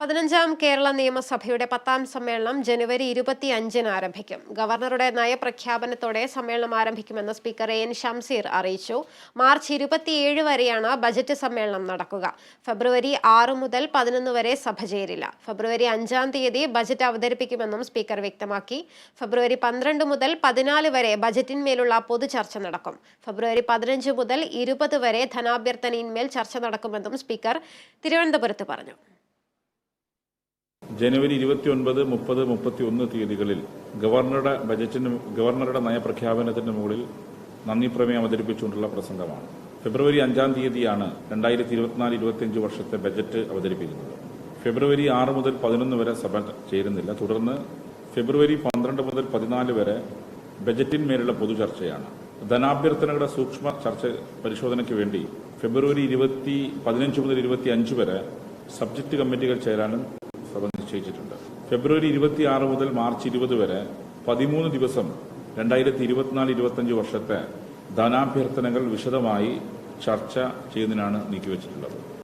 പതിനഞ്ചാം കേരള നിയമസഭയുടെ പത്താം സമ്മേളനം ജനുവരി ഇരുപത്തി അഞ്ചിന് ആരംഭിക്കും. ഗവർണറുടെ നയപ്രഖ്യാപനത്തോടെ സമ്മേളനം ആരംഭിക്കുമെന്ന് സ്പീക്കർ എൻ ഷംസീർ അറിയിച്ചു. മാർച്ച് ഇരുപത്തിയേഴ് വരെയാണ് ബജറ്റ് സമ്മേളനം നടക്കുക. ഫെബ്രുവരി ആറ് മുതൽ പതിനൊന്ന് വരെ സഭ ചേരില്ല. ഫെബ്രുവരി അഞ്ചാം തീയതി ബജറ്റ് അവതരിപ്പിക്കുമെന്നും സ്പീക്കർ വ്യക്തമാക്കി. ഫെബ്രുവരി പന്ത്രണ്ട് മുതൽ പതിനാല് വരെ ബജറ്റിന്മേലുള്ള പൊതുചർച്ച നടക്കും. ഫെബ്രുവരി പതിനഞ്ച് മുതൽ ഇരുപത് വരെ ധനാഭ്യർത്ഥനയിന്മേൽ ചർച്ച നടക്കുമെന്നും സ്പീക്കർ തിരുവനന്തപുരത്ത് പറഞ്ഞു. ജനുവരി ഇരുപത്തിയൊൻപത് മുപ്പത് മുപ്പത്തി ഒന്ന് തീയതികളിൽ ഗവർണറുടെ ബജറ്റിന് ഗവർണറുടെ നയപ്രഖ്യാപനത്തിന് മുകളിൽ നന്ദി പ്രമേയം അവതരിപ്പിച്ചുകൊണ്ടുള്ള പ്രസംഗമാണ്. ഫെബ്രുവരി അഞ്ചാം തീയതിയാണ് രണ്ടായിരത്തി ഇരുപത്തിനാല് ഇരുപത്തിയഞ്ച് വർഷത്തെ ബജറ്റ് അവതരിപ്പിക്കുന്നത്. ഫെബ്രുവരി ആറ് മുതൽ പതിനൊന്ന് വരെ സഭ ചേരുന്നില്ല. തുടർന്ന് ഫെബ്രുവരി പന്ത്രണ്ട് മുതൽ പതിനാല് വരെ ബജറ്റിന്മേലുള്ള പൊതുചർച്ചയാണ് ധനാഭ്യർത്ഥനകളുടെ സൂക്ഷ്മ ചർച്ച പരിശോധനയ്ക്ക് വേണ്ടി ഫെബ്രുവരി ഇരുപത്തി പതിനഞ്ച് മുതൽ ഇരുപത്തി അഞ്ച് വരെ സബ്ജക്ട് കമ്മിറ്റികൾ ചേരാനും നിശ്ചയിച്ചിട്ടുണ്ട്. ഫെബ്രുവരി ഇരുപത്തിയാറ് മുതൽ മാർച്ച് ഇരുപത് വരെ പതിമൂന്ന് ദിവസം രണ്ടായിരത്തി ഇരുപത്തിനാല് ഇരുപത്തിയഞ്ച് വർഷത്തെ ധനാഭ്യർത്ഥനകൾ വിശദമായി ചർച്ച ചെയ്യുന്നതിനാണ് നീക്കിവച്ചിട്ടുള്ളത്.